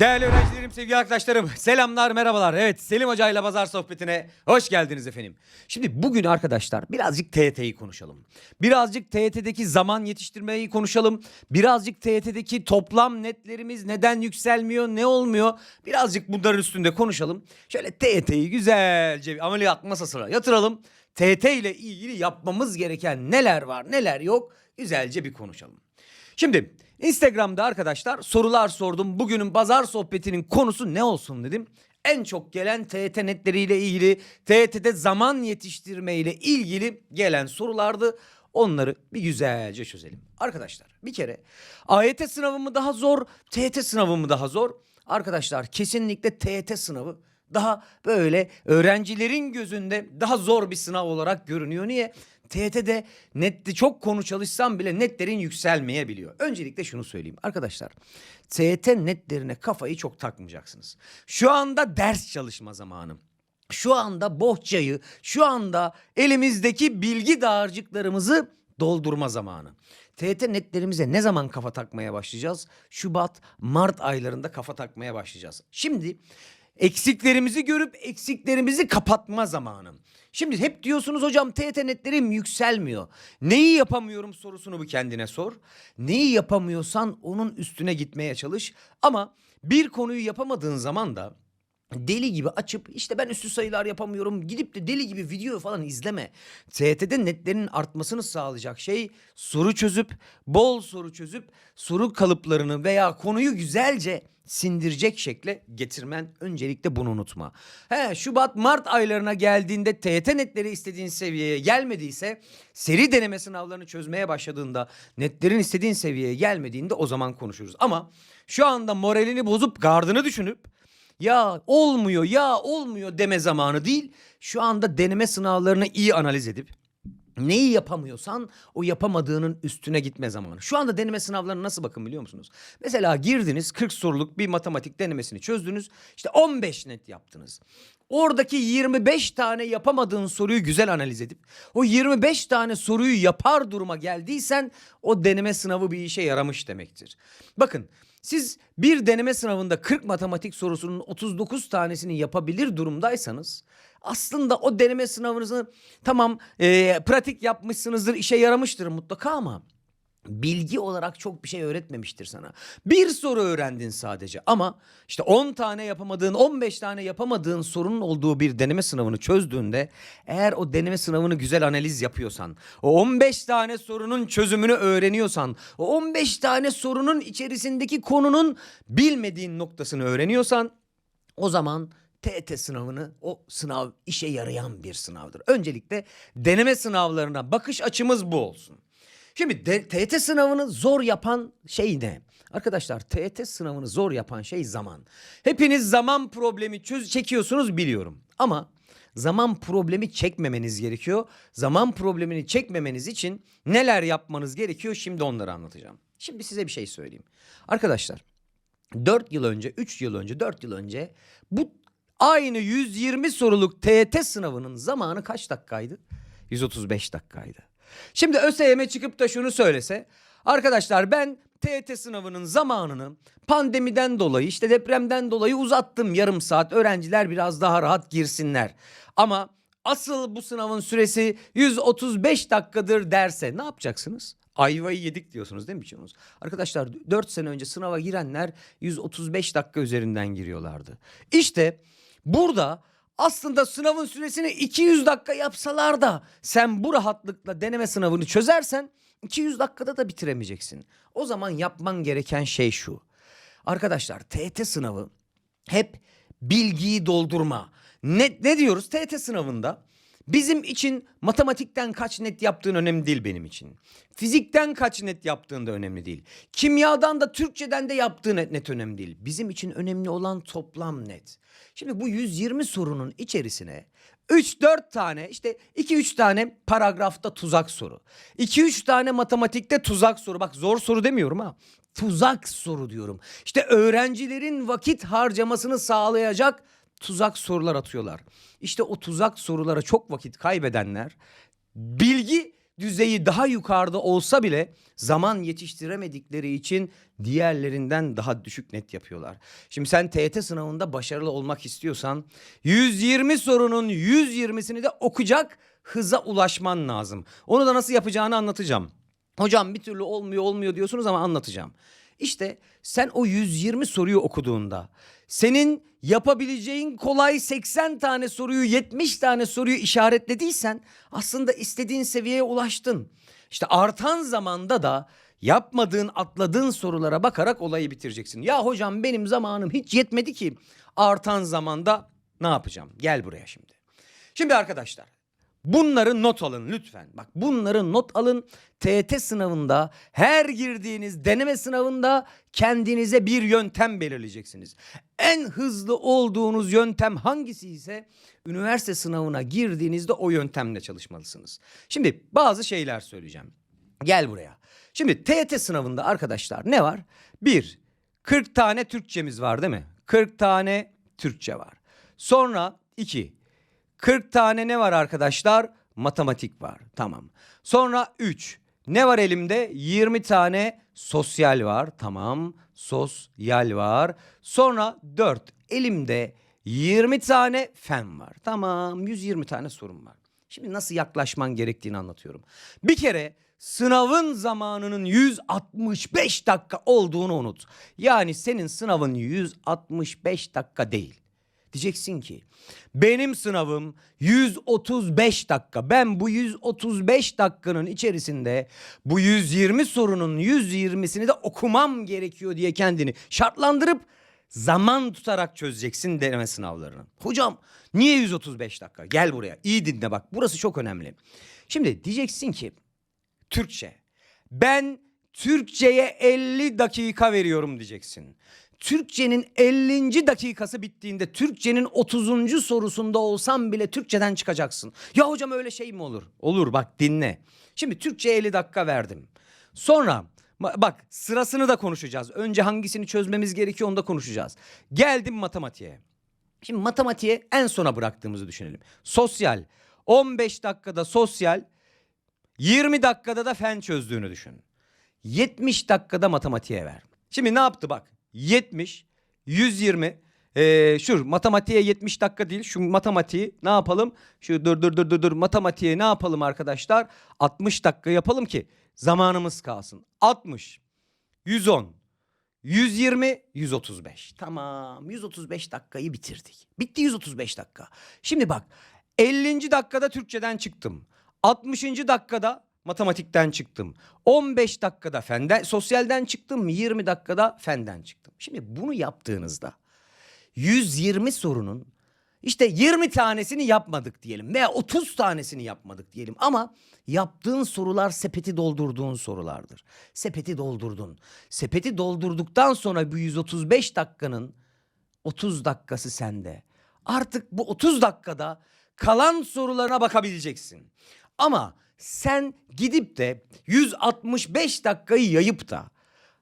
Değerli öğrencilerim, sevgili arkadaşlarım, selamlar, merhabalar. Evet, Selim Hoca ile Pazar Sohbeti'ne hoş geldiniz efendim. Şimdi bugün arkadaşlar birazcık TYT'yi konuşalım. Birazcık TYT'deki zaman yetiştirmeyi konuşalım. Birazcık TYT'deki toplam netlerimiz neden yükselmiyor, ne olmuyor? Birazcık bunların üstünde konuşalım. Şöyle TYT'yi güzelce bir ameliyat masasına yatıralım. TYT ile ilgili yapmamız gereken neler var, neler yok güzelce bir konuşalım. Şimdi Instagram'da arkadaşlar sorular sordum. Bugünün pazar sohbetinin konusu ne olsun dedim. En çok gelen TET netleriyle ilgili, TET'de zaman yetiştirme ile ilgili gelen sorulardı. Onları bir güzelce çözelim. Arkadaşlar bir kere AYT sınavı mı daha zor, TET sınavı mı daha zor? Arkadaşlar kesinlikle TET sınavı daha böyle öğrencilerin gözünde daha zor bir sınav olarak görünüyor. Niye? TYT'de nette çok konu çalışsam bile netlerin yükselmeyebiliyor. Öncelikle şunu söyleyeyim arkadaşlar. TYT netlerine kafayı çok takmayacaksınız. Şu anda ders çalışma zamanı. Şu anda bohçayı, şu anda elimizdeki bilgi dağarcıklarımızı doldurma zamanı. TYT netlerimize ne zaman kafa takmaya başlayacağız? Şubat, Mart aylarında kafa takmaya başlayacağız. Şimdi eksiklerimizi görüp eksiklerimizi kapatma zamanı. Şimdi hep diyorsunuz hocam TYT netlerim yükselmiyor. Neyi yapamıyorum sorusunu bir kendine sor. Neyi yapamıyorsan onun üstüne gitmeye çalış. Ama bir konuyu yapamadığın zaman da deli gibi açıp işte ben üstü sayılar yapamıyorum gidip de deli gibi video falan izleme. TYT'de netlerin artmasını sağlayacak şey soru çözüp bol soru çözüp soru kalıplarını veya konuyu güzelce sindirecek şekle getirmen öncelikle bunu unutma. He Şubat Mart aylarına geldiğinde TYT netleri istediğin seviyeye gelmediyse seri deneme sınavlarını çözmeye başladığında netlerin istediğin seviyeye gelmediğinde o zaman konuşuruz. Ama şu anda moralini bozup gardını düşünüp ya olmuyor ya olmuyor deme zamanı değil. Şu anda deneme sınavlarını iyi analiz edip neyi yapamıyorsan o yapamadığının üstüne gitme zamanı. Şu anda deneme sınavlarına nasıl bakın biliyor musunuz? Mesela girdiniz 40 soruluk bir matematik denemesini çözdünüz. İşte 15 net yaptınız. Oradaki 25 tane yapamadığın soruyu güzel analiz edip o 25 tane soruyu yapar duruma geldiysen o deneme sınavı bir işe yaramış demektir. Bakın siz bir deneme sınavında 40 matematik sorusunun 39 tanesini yapabilir durumdaysanız aslında o deneme sınavınızı tamam e, pratik yapmışsınızdır işe yaramıştır mutlaka ama bilgi olarak çok bir şey öğretmemiştir sana. Bir soru öğrendin sadece ama işte 10 tane yapamadığın 15 tane yapamadığın sorunun olduğu bir deneme sınavını çözdüğünde eğer o deneme sınavını güzel analiz yapıyorsan o 15 tane sorunun çözümünü öğreniyorsan o 15 tane sorunun içerisindeki konunun bilmediğin noktasını öğreniyorsan o zaman TET sınavını o sınav işe yarayan bir sınavdır. Öncelikle deneme sınavlarına bakış açımız bu olsun. Şimdi de, TET sınavını zor yapan şey ne? Arkadaşlar TET sınavını zor yapan şey zaman. Hepiniz zaman problemi çöz çekiyorsunuz biliyorum. Ama zaman problemi çekmemeniz gerekiyor. Zaman problemini çekmemeniz için neler yapmanız gerekiyor şimdi onları anlatacağım. Şimdi size bir şey söyleyeyim. Arkadaşlar 4 yıl önce, 3 yıl önce, 4 yıl önce bu aynı 120 soruluk TET sınavının zamanı kaç dakikaydı? 135 dakikaydı. Şimdi ÖSYM çıkıp da şunu söylese, arkadaşlar ben TET sınavının zamanını pandemiden dolayı işte depremden dolayı uzattım yarım saat öğrenciler biraz daha rahat girsinler. Ama asıl bu sınavın süresi 135 dakikadır derse ne yapacaksınız? Ayvayı yedik diyorsunuz değil mi birçoğunuz? Arkadaşlar 4 sene önce sınava girenler 135 dakika üzerinden giriyorlardı. İşte burada aslında sınavın süresini 200 dakika yapsalar da sen bu rahatlıkla deneme sınavını çözersen 200 dakikada da bitiremeyeceksin. O zaman yapman gereken şey şu. Arkadaşlar TET sınavı hep bilgiyi doldurma. Ne, ne diyoruz TET sınavında? Bizim için matematikten kaç net yaptığın önemli değil benim için. Fizikten kaç net yaptığın da önemli değil. Kimyadan da Türkçeden de yaptığın net, net önemli değil. Bizim için önemli olan toplam net. Şimdi bu 120 sorunun içerisine 3-4 tane işte 2-3 tane paragrafta tuzak soru. 2-3 tane matematikte tuzak soru. Bak zor soru demiyorum ha. Tuzak soru diyorum. İşte öğrencilerin vakit harcamasını sağlayacak tuzak sorular atıyorlar. İşte o tuzak sorulara çok vakit kaybedenler bilgi düzeyi daha yukarıda olsa bile zaman yetiştiremedikleri için diğerlerinden daha düşük net yapıyorlar. Şimdi sen TYT sınavında başarılı olmak istiyorsan 120 sorunun 120'sini de okuyacak hıza ulaşman lazım. Onu da nasıl yapacağını anlatacağım. Hocam bir türlü olmuyor olmuyor diyorsunuz ama anlatacağım. İşte sen o 120 soruyu okuduğunda senin yapabileceğin kolay 80 tane soruyu 70 tane soruyu işaretlediysen aslında istediğin seviyeye ulaştın. İşte artan zamanda da yapmadığın atladığın sorulara bakarak olayı bitireceksin. Ya hocam benim zamanım hiç yetmedi ki artan zamanda ne yapacağım? Gel buraya şimdi. Şimdi arkadaşlar Bunları not alın lütfen. Bak bunları not alın. TET sınavında her girdiğiniz deneme sınavında kendinize bir yöntem belirleyeceksiniz. En hızlı olduğunuz yöntem hangisi ise üniversite sınavına girdiğinizde o yöntemle çalışmalısınız. Şimdi bazı şeyler söyleyeceğim. Gel buraya. Şimdi TET sınavında arkadaşlar ne var? Bir, 40 tane Türkçemiz var değil mi? 40 tane Türkçe var. Sonra iki, 40 tane ne var arkadaşlar? Matematik var. Tamam. Sonra 3. Ne var elimde? 20 tane sosyal var. Tamam. Sosyal var. Sonra 4. Elimde 20 tane fen var. Tamam. 120 tane sorum var. Şimdi nasıl yaklaşman gerektiğini anlatıyorum. Bir kere sınavın zamanının 165 dakika olduğunu unut. Yani senin sınavın 165 dakika değil. Diyeceksin ki benim sınavım 135 dakika. Ben bu 135 dakikanın içerisinde bu 120 sorunun 120'sini de okumam gerekiyor diye kendini şartlandırıp zaman tutarak çözeceksin deneme sınavlarını. Hocam niye 135 dakika? Gel buraya. İyi dinle bak. Burası çok önemli. Şimdi diyeceksin ki Türkçe. Ben Türkçeye 50 dakika veriyorum diyeceksin. Türkçenin 50. dakikası bittiğinde Türkçenin 30. sorusunda olsam bile Türkçeden çıkacaksın. Ya hocam öyle şey mi olur? Olur bak dinle. Şimdi Türkçe 50 dakika verdim. Sonra bak sırasını da konuşacağız. Önce hangisini çözmemiz gerekiyor onu da konuşacağız. Geldim matematiğe. Şimdi matematiğe en sona bıraktığımızı düşünelim. Sosyal. 15 dakikada sosyal, 20 dakikada da fen çözdüğünü düşün. 70 dakikada matematiğe ver. Şimdi ne yaptı bak. 70, 120. Ee, şu matematiğe 70 dakika değil. Şu matematiği ne yapalım? Şu dur dur dur dur dur matematiğe ne yapalım arkadaşlar? 60 dakika yapalım ki zamanımız kalsın. 60, 110, 120, 135. Tamam 135 dakikayı bitirdik. Bitti 135 dakika. Şimdi bak 50. dakikada Türkçeden çıktım. 60. dakikada matematikten çıktım. 15 dakikada fenden, sosyalden çıktım. 20 dakikada fenden çıktım. Şimdi bunu yaptığınızda 120 sorunun işte 20 tanesini yapmadık diyelim veya 30 tanesini yapmadık diyelim ama yaptığın sorular sepeti doldurduğun sorulardır. Sepeti doldurdun. Sepeti doldurduktan sonra bu 135 dakikanın 30 dakikası sende. Artık bu 30 dakikada kalan sorularına bakabileceksin. Ama sen gidip de 165 dakikayı yayıp da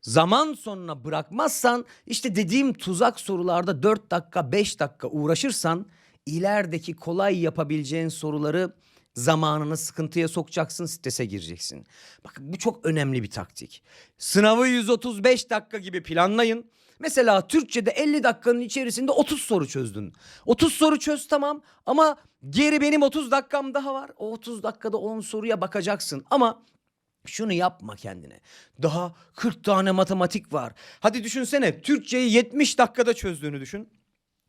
zaman sonuna bırakmazsan işte dediğim tuzak sorularda 4 dakika 5 dakika uğraşırsan ilerideki kolay yapabileceğin soruları zamanını sıkıntıya sokacaksın, strese gireceksin. Bakın bu çok önemli bir taktik. Sınavı 135 dakika gibi planlayın. Mesela Türkçe'de 50 dakikanın içerisinde 30 soru çözdün. 30 soru çöz tamam ama geri benim 30 dakikam daha var. O 30 dakikada 10 soruya bakacaksın ama şunu yapma kendine. Daha 40 tane matematik var. Hadi düşünsene Türkçeyi 70 dakikada çözdüğünü düşün.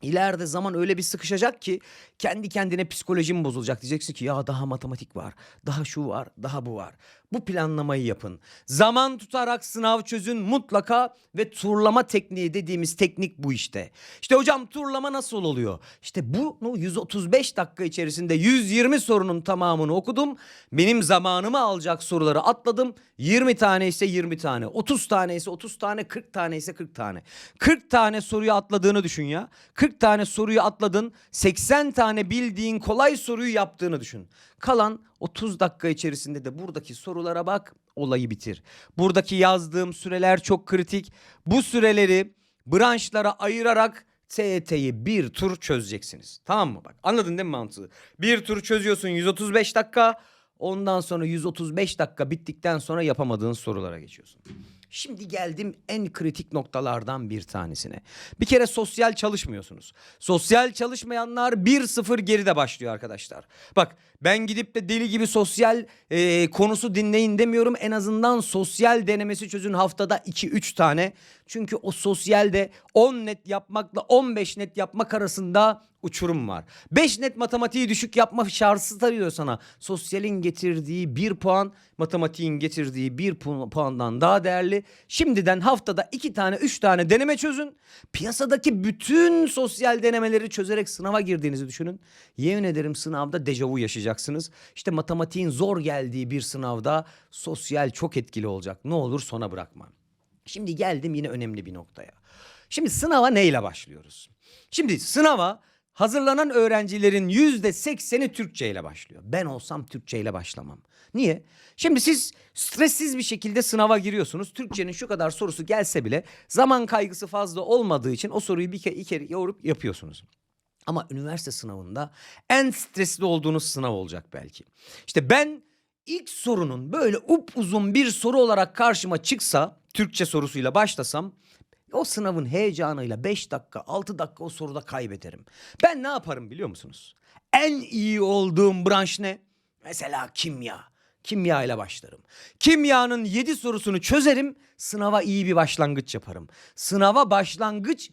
İleride zaman öyle bir sıkışacak ki kendi kendine psikolojin bozulacak. Diyeceksin ki ya daha matematik var, daha şu var, daha bu var. Bu planlamayı yapın. Zaman tutarak sınav çözün mutlaka ve turlama tekniği dediğimiz teknik bu işte. İşte hocam turlama nasıl oluyor? İşte bunu 135 dakika içerisinde 120 sorunun tamamını okudum. Benim zamanımı alacak soruları atladım. 20 tane ise 20 tane, 30 tane ise 30 tane, 40 tane ise 40 tane. 40 tane soruyu atladığını düşün ya. 40 tane soruyu atladın. 80 tane bildiğin kolay soruyu yaptığını düşün. Kalan 30 dakika içerisinde de buradaki sorulara bak, olayı bitir. Buradaki yazdığım süreler çok kritik. Bu süreleri branşlara ayırarak TET'yi bir tur çözeceksiniz. Tamam mı? Bak anladın değil mi mantığı? Bir tur çözüyorsun 135 dakika. Ondan sonra 135 dakika bittikten sonra yapamadığın sorulara geçiyorsun. Şimdi geldim en kritik noktalardan bir tanesine. Bir kere sosyal çalışmıyorsunuz. Sosyal çalışmayanlar 1-0 geride başlıyor arkadaşlar. Bak ben gidip de deli gibi sosyal e, konusu dinleyin demiyorum. En azından sosyal denemesi çözün haftada 2-3 tane. Çünkü o sosyalde 10 net yapmakla 15 net yapmak arasında uçurum var. 5 net matematiği düşük yapma şansı tarıyor sana. Sosyalin getirdiği 1 puan, matematiğin getirdiği 1 pu- puandan daha değerli. Şimdiden haftada 2 tane 3 tane deneme çözün. Piyasadaki bütün sosyal denemeleri çözerek sınava girdiğinizi düşünün. Yemin ederim sınavda dejavu yaşayacaksınız. İşte matematiğin zor geldiği bir sınavda sosyal çok etkili olacak. Ne olur sona bırakma. Şimdi geldim yine önemli bir noktaya. Şimdi sınava neyle başlıyoruz? Şimdi sınava hazırlanan öğrencilerin yüzde sekseni Türkçe ile başlıyor. Ben olsam Türkçe ile başlamam. Niye? Şimdi siz stressiz bir şekilde sınava giriyorsunuz. Türkçenin şu kadar sorusu gelse bile zaman kaygısı fazla olmadığı için o soruyu bir kere, iki kere yorup yapıyorsunuz. Ama üniversite sınavında en stresli olduğunuz sınav olacak belki. İşte ben ilk sorunun böyle upuzun bir soru olarak karşıma çıksa Türkçe sorusuyla başlasam o sınavın heyecanıyla 5 dakika 6 dakika o soruda kaybederim. Ben ne yaparım biliyor musunuz? En iyi olduğum branş ne? Mesela kimya. Kimya ile başlarım. Kimyanın 7 sorusunu çözerim. Sınava iyi bir başlangıç yaparım. Sınava başlangıç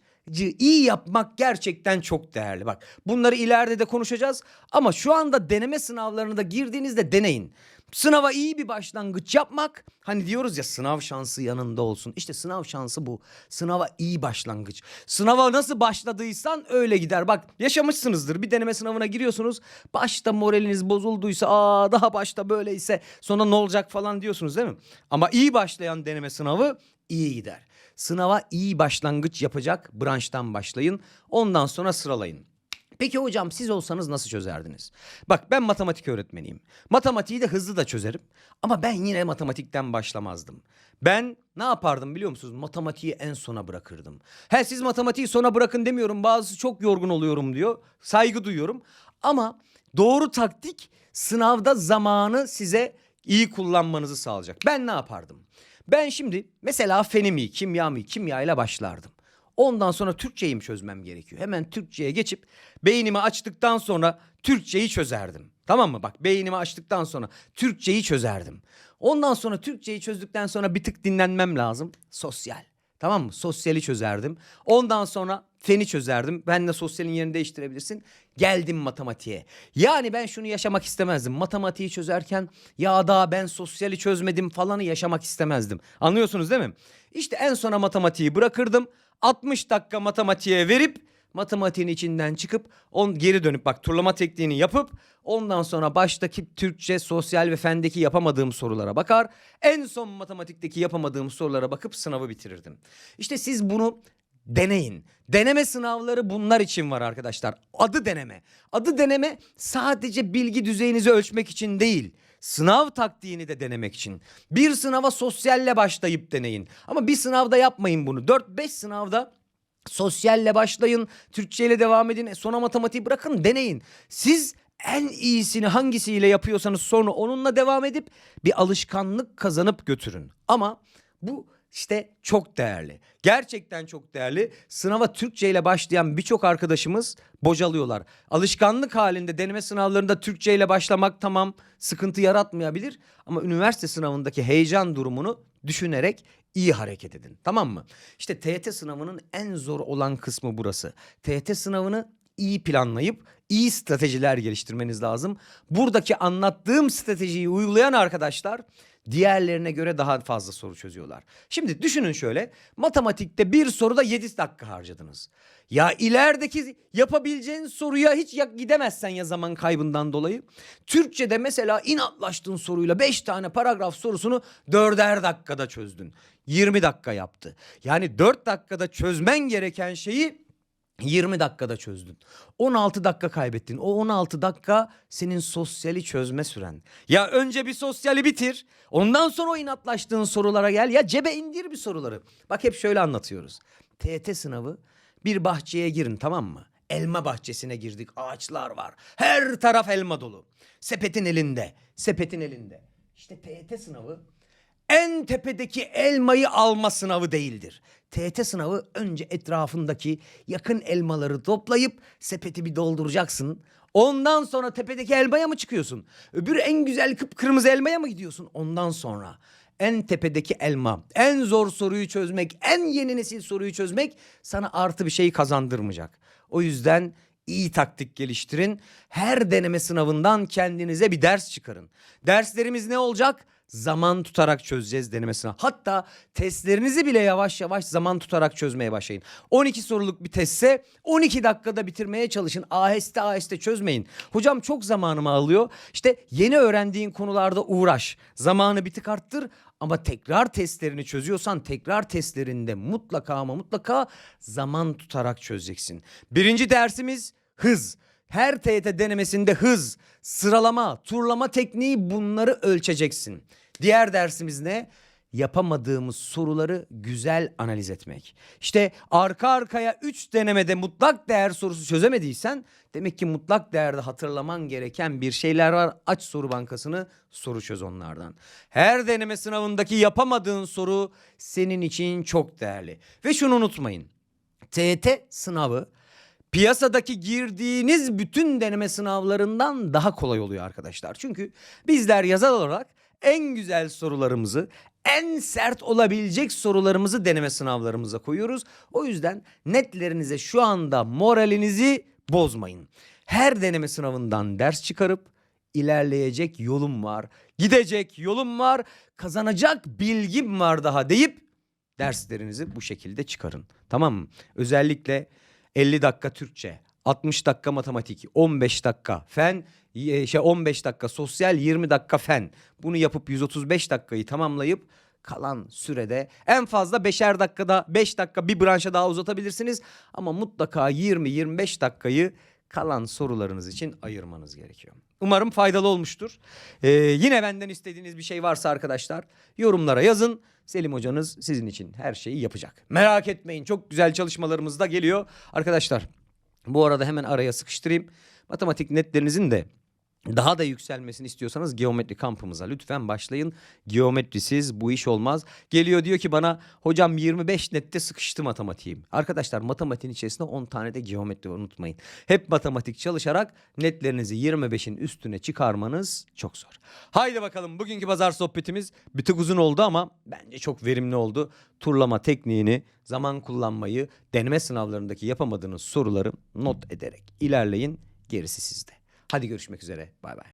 iyi yapmak gerçekten çok değerli. Bak bunları ileride de konuşacağız ama şu anda deneme sınavlarına da girdiğinizde deneyin. Sınava iyi bir başlangıç yapmak hani diyoruz ya sınav şansı yanında olsun. İşte sınav şansı bu. Sınava iyi başlangıç. Sınava nasıl başladıysan öyle gider. Bak yaşamışsınızdır. Bir deneme sınavına giriyorsunuz. Başta moraliniz bozulduysa aa daha başta böyleyse sonra ne olacak falan diyorsunuz değil mi? Ama iyi başlayan deneme sınavı iyi gider. Sınava iyi başlangıç yapacak branştan başlayın. Ondan sonra sıralayın. Peki hocam siz olsanız nasıl çözerdiniz? Bak ben matematik öğretmeniyim. Matematiği de hızlı da çözerim. Ama ben yine matematikten başlamazdım. Ben ne yapardım biliyor musunuz? Matematiği en sona bırakırdım. He siz matematiği sona bırakın demiyorum. Bazısı çok yorgun oluyorum diyor. Saygı duyuyorum. Ama doğru taktik sınavda zamanı size iyi kullanmanızı sağlayacak. Ben ne yapardım? Ben şimdi mesela fenimi, kimyamı, kimya ile başlardım. Ondan sonra Türkçeyi mi çözmem gerekiyor? Hemen Türkçeye geçip beynimi açtıktan sonra Türkçeyi çözerdim. Tamam mı? Bak beynimi açtıktan sonra Türkçeyi çözerdim. Ondan sonra Türkçeyi çözdükten sonra bir tık dinlenmem lazım. Sosyal. Tamam mı? Sosyali çözerdim. Ondan sonra feni çözerdim. Ben de sosyalin yerini değiştirebilirsin. Geldim matematiğe. Yani ben şunu yaşamak istemezdim. Matematiği çözerken ya daha ben sosyali çözmedim falanı yaşamak istemezdim. Anlıyorsunuz değil mi? İşte en sona matematiği bırakırdım. 60 dakika matematiğe verip matematiğin içinden çıkıp on geri dönüp bak turlama tekniğini yapıp ondan sonra baştaki Türkçe, sosyal ve fendeki yapamadığım sorulara bakar. En son matematikteki yapamadığım sorulara bakıp sınavı bitirirdim. İşte siz bunu deneyin. Deneme sınavları bunlar için var arkadaşlar. Adı deneme. Adı deneme sadece bilgi düzeyinizi ölçmek için değil. Sınav taktiğini de denemek için. Bir sınava sosyalle başlayıp deneyin. Ama bir sınavda yapmayın bunu. 4-5 sınavda Sosyalle başlayın, Türkçeyle devam edin, e, sonra matematiği bırakın, deneyin. Siz en iyisini hangisiyle yapıyorsanız sonra onunla devam edip bir alışkanlık kazanıp götürün. Ama bu işte çok değerli. Gerçekten çok değerli. Sınava Türkçe ile başlayan birçok arkadaşımız bocalıyorlar. Alışkanlık halinde deneme sınavlarında Türkçe ile başlamak tamam sıkıntı yaratmayabilir ama üniversite sınavındaki heyecan durumunu düşünerek iyi hareket edin. Tamam mı? İşte TYT sınavının en zor olan kısmı burası. TYT sınavını iyi planlayıp iyi stratejiler geliştirmeniz lazım. Buradaki anlattığım stratejiyi uygulayan arkadaşlar diğerlerine göre daha fazla soru çözüyorlar. Şimdi düşünün şöyle. Matematikte bir soruda 7 dakika harcadınız. Ya ilerideki yapabileceğin soruya hiç gidemezsen ya zaman kaybından dolayı. Türkçe'de mesela inatlaştığın soruyla 5 tane paragraf sorusunu 4'er dakikada çözdün. 20 dakika yaptı. Yani 4 dakikada çözmen gereken şeyi 20 dakikada çözdün. 16 dakika kaybettin. O 16 dakika senin sosyali çözme süren. Ya önce bir sosyali bitir. Ondan sonra o inatlaştığın sorulara gel. Ya cebe indir bir soruları. Bak hep şöyle anlatıyoruz. TET sınavı bir bahçeye girin tamam mı? elma bahçesine girdik. Ağaçlar var. Her taraf elma dolu. Sepetin elinde. Sepetin elinde. İşte TYT sınavı en tepedeki elmayı alma sınavı değildir. TYT sınavı önce etrafındaki yakın elmaları toplayıp sepeti bir dolduracaksın. Ondan sonra tepedeki elmaya mı çıkıyorsun? Öbür en güzel kıpkırmızı elmaya mı gidiyorsun? Ondan sonra en tepedeki elma, en zor soruyu çözmek, en yeni nesil soruyu çözmek sana artı bir şey kazandırmayacak. O yüzden iyi taktik geliştirin. Her deneme sınavından kendinize bir ders çıkarın. Derslerimiz ne olacak? Zaman tutarak çözeceğiz deneme sınavı. Hatta testlerinizi bile yavaş yavaş zaman tutarak çözmeye başlayın. 12 soruluk bir testse 12 dakikada bitirmeye çalışın. Aheste aheste çözmeyin. Hocam çok zamanımı alıyor. İşte yeni öğrendiğin konularda uğraş. Zamanı bir tık arttır ama tekrar testlerini çözüyorsan tekrar testlerinde mutlaka ama mutlaka zaman tutarak çözeceksin. Birinci dersimiz hız. Her TYT denemesinde hız, sıralama, turlama tekniği bunları ölçeceksin. Diğer dersimiz ne? Yapamadığımız soruları güzel analiz etmek. İşte arka arkaya 3 denemede mutlak değer sorusu çözemediysen demek ki mutlak değerde hatırlaman gereken bir şeyler var. Aç soru bankasını soru çöz onlardan. Her deneme sınavındaki yapamadığın soru senin için çok değerli. Ve şunu unutmayın. TYT sınavı piyasadaki girdiğiniz bütün deneme sınavlarından daha kolay oluyor arkadaşlar. Çünkü bizler yazar olarak en güzel sorularımızı, en sert olabilecek sorularımızı deneme sınavlarımıza koyuyoruz. O yüzden netlerinize şu anda moralinizi bozmayın. Her deneme sınavından ders çıkarıp ilerleyecek yolum var, gidecek yolum var, kazanacak bilgim var daha deyip derslerinizi bu şekilde çıkarın. Tamam mı? Özellikle 50 dakika Türkçe, 60 dakika matematik, 15 dakika fen, şey 15 dakika sosyal, 20 dakika fen. Bunu yapıp 135 dakikayı tamamlayıp kalan sürede en fazla 5'er dakikada 5 dakika bir branşa daha uzatabilirsiniz ama mutlaka 20-25 dakikayı kalan sorularınız için ayırmanız gerekiyor. Umarım faydalı olmuştur. Ee, yine benden istediğiniz bir şey varsa arkadaşlar yorumlara yazın. Selim hocanız sizin için her şeyi yapacak. Merak etmeyin çok güzel çalışmalarımız da geliyor. Arkadaşlar bu arada hemen araya sıkıştırayım. Matematik netlerinizin de daha da yükselmesini istiyorsanız geometri kampımıza lütfen başlayın. Geometrisiz bu iş olmaz. Geliyor diyor ki bana hocam 25 nette sıkıştı matematiğim. Arkadaşlar matematiğin içerisinde 10 tane de geometri unutmayın. Hep matematik çalışarak netlerinizi 25'in üstüne çıkarmanız çok zor. Haydi bakalım bugünkü pazar sohbetimiz bir tık uzun oldu ama bence çok verimli oldu. Turlama tekniğini, zaman kullanmayı, deneme sınavlarındaki yapamadığınız soruları not ederek ilerleyin. Gerisi sizde. Hadi görüşmek üzere. Bay bay.